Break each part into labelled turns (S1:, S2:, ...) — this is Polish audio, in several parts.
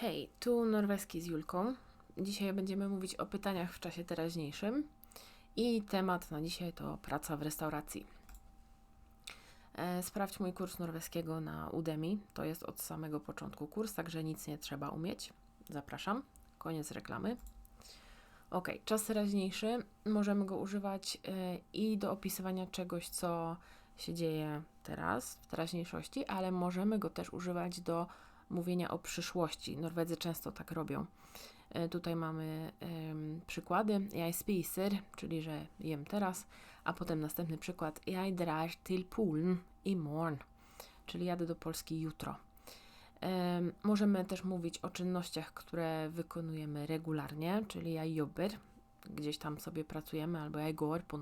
S1: Hej, tu Norweski z Julką. Dzisiaj będziemy mówić o pytaniach w czasie teraźniejszym i temat na dzisiaj to praca w restauracji. E, sprawdź mój kurs norweskiego na Udemy. To jest od samego początku kurs, także nic nie trzeba umieć. Zapraszam. Koniec reklamy. Ok, czas teraźniejszy. Możemy go używać e, i do opisywania czegoś, co się dzieje teraz, w teraźniejszości, ale możemy go też używać do mówienia o przyszłości. Norwedzy często tak robią. E, tutaj mamy przykłady. Ja spiser, czyli że jem teraz, a potem następny przykład. Jag drar till Polen imorgon, czyli jadę do Polski jutro. możemy też mówić o czynnościach, które wykonujemy regularnie, czyli ja jobber, gdzieś tam sobie pracujemy, albo ja går på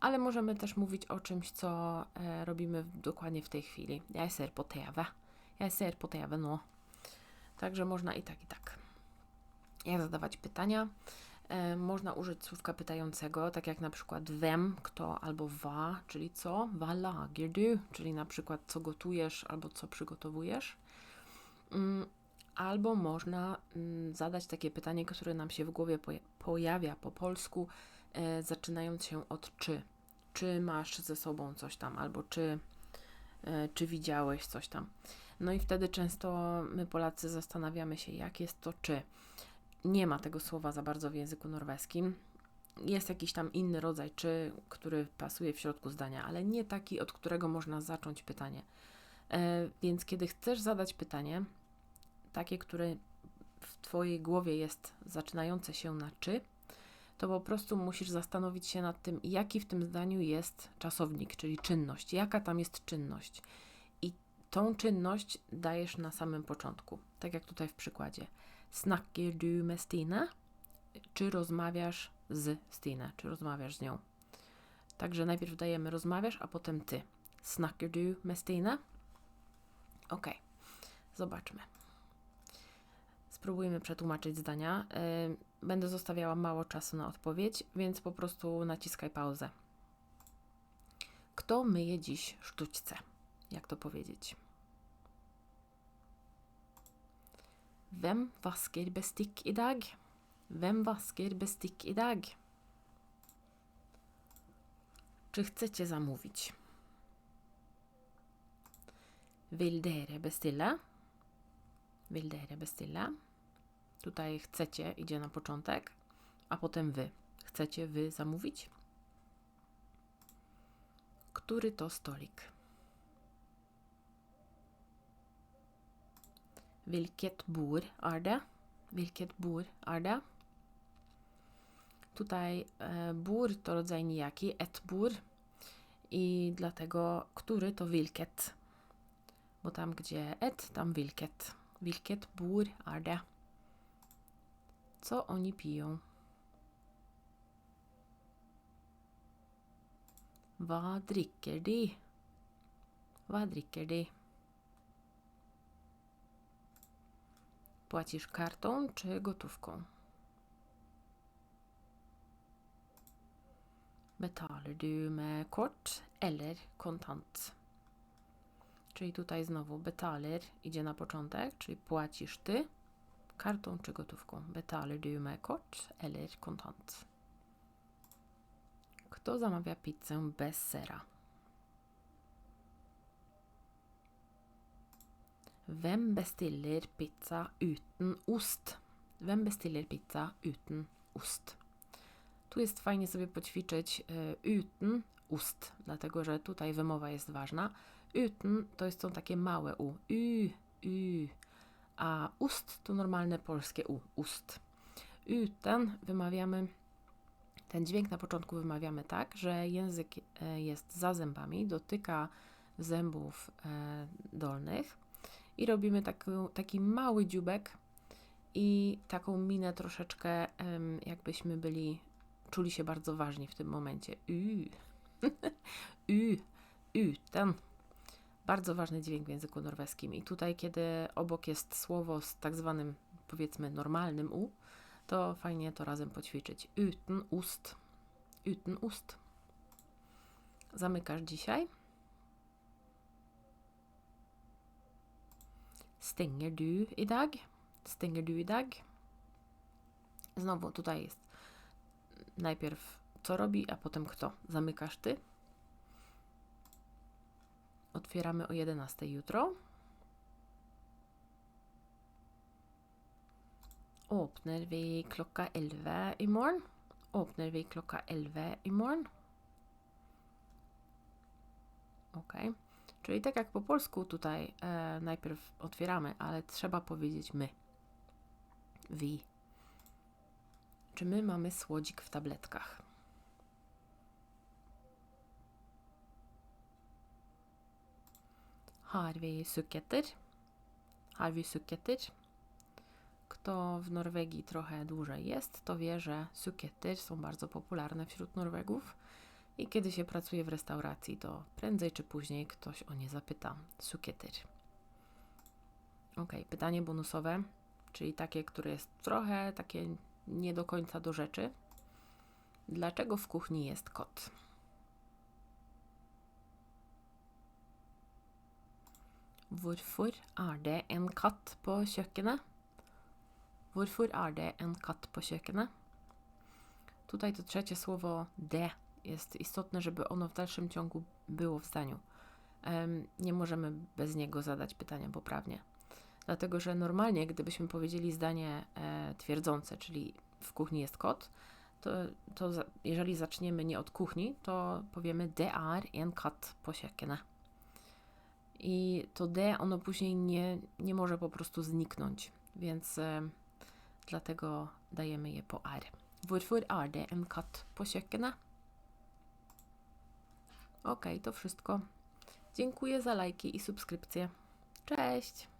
S1: ale możemy też mówić o czymś, co e, robimy dokładnie w tej chwili. Ja ser på. Ja ser på TV, no. Także można i tak, i tak. Jak zadawać pytania? E, można użyć słówka pytającego, tak jak na przykład wem, kto albo wa, czyli co? Wa lager du, czyli na przykład co gotujesz albo co przygotowujesz. Mm, albo można mm, zadać takie pytanie, które nam się w głowie pojawia po polsku, e, zaczynając się od czy. Czy masz ze sobą coś tam, albo czy, e, czy widziałeś coś tam. No i wtedy często my Polacy zastanawiamy się, jak jest to czy. Nie ma tego słowa za bardzo w języku norweskim. Jest jakiś tam inny rodzaj czy, który pasuje w środku zdania, ale nie taki, od którego można zacząć pytanie. E, więc kiedy chcesz zadać pytanie, takie, które w Twojej głowie jest zaczynające się na czy, to po prostu musisz zastanowić się nad tym, jaki w tym zdaniu jest czasownik, czyli czynność, jaka tam jest czynność. Tą czynność dajesz na samym początku, tak jak tutaj w przykładzie. Snakker du med? Czy rozmawiasz z Stine? Czy rozmawiasz z nią? Także najpierw dajemy rozmawiasz, a potem ty. Snakker du med? Ok, zobaczmy. Spróbujmy przetłumaczyć zdania. Y, będę zostawiała mało czasu na odpowiedź, więc po prostu naciskaj pauzę. Kto myje dziś sztućce? Jak to powiedzieć? Vem vasker bestikk i dag? Vem vasker bestikk i dag? Czy chcecie zamówić? Vill dere bestille? Vill dere bestille? Tutaj chcecie idzie na początek, a potem wy. Chcecie wy zamówić? Który to stolik? Vilket bord er det? Hvilket bord er det? Tutaj e, bur to rodzaj nijaki, et bur i dlatego który to vilket. Bo tam gdzie et, tam vilket. Wilket bord er det? Co oni piją? Hva drikker de? Hva drikker de? Płacisz kartą czy gotówką? Betaler du med kort eller kontant? Czyli tutaj znowu betaler idzie na początek, czyli płacisz ty kartą czy gotówką. Betaler du med kort eller kontant? Kto zamawia pizzę bez sera? Hvem bestiller pizza uten ost? Hvem bestiller pizza uten ost? Tu jest fajnie sobie poćwiczyć y, uten ust, dlatego że tutaj wymowa jest ważna. Uten to są takie małe u, y, y, a ust to normalne polskie u, ust. Uten wymawiamy, ten dźwięk na początku wymawiamy tak, że język e, jest za zębami, dotyka zębów e, dolnych i robimy taki, taki mały dziubek i taką minę troszeczkę, jakbyśmy byli, czuli się bardzo ważni w tym momencie. Y, y, uten. Bardzo ważny dźwięk w języku norweskim. I tutaj, kiedy obok jest słowo z tak zwanym, powiedzmy, normalnym u, to fajnie to razem poćwiczyć. Uten ust. Uten ust. Zamykasz dzisiaj. Stenger du i dag? Stenger du i dag? Znowu tutaj jest najpierw co robi, a potem kto. Zamykasz ty. Otwieramy o 11 jutro. Åpner vi klokka 11 i morgen? Åpner vi klokka 11 i morgen? Ok. Czyli tak jak po polsku tutaj e, najpierw otwieramy, ale trzeba powiedzieć my. Vi. Czy my mamy słodzik w tabletkach? Har vi sukketter? Har vi? Kto w Norwegii trochę dłużej jest, to wie, że sukietter są bardzo popularne wśród Norwegów. I kiedy się pracuje w restauracji, to prędzej czy później ktoś o nie zapyta. Sukietter. Ok, pytanie bonusowe, czyli takie, które jest trochę takie nie do końca do rzeczy. Dlaczego w kuchni jest kot? Hvorfor er det en katt på kjøkkenet? Hvorfor er det en katt på kjøkkenet? Tutaj to trzecie słowo de jest istotne, żeby ono w dalszym ciągu było w zdaniu. Nie możemy bez niego zadać pytania poprawnie. Dlatego, że normalnie, gdybyśmy powiedzieli zdanie e, twierdzące, czyli w kuchni jest kot, to, to jeżeli zaczniemy nie od kuchni, to powiemy det er en katt på kjøkkenet. I to de, ono później nie, nie może po prostu zniknąć, więc e, dlatego dajemy je po er. Hvorfor er det en katt på? Ok, to wszystko. Dziękuję za lajki i subskrypcje. Cześć!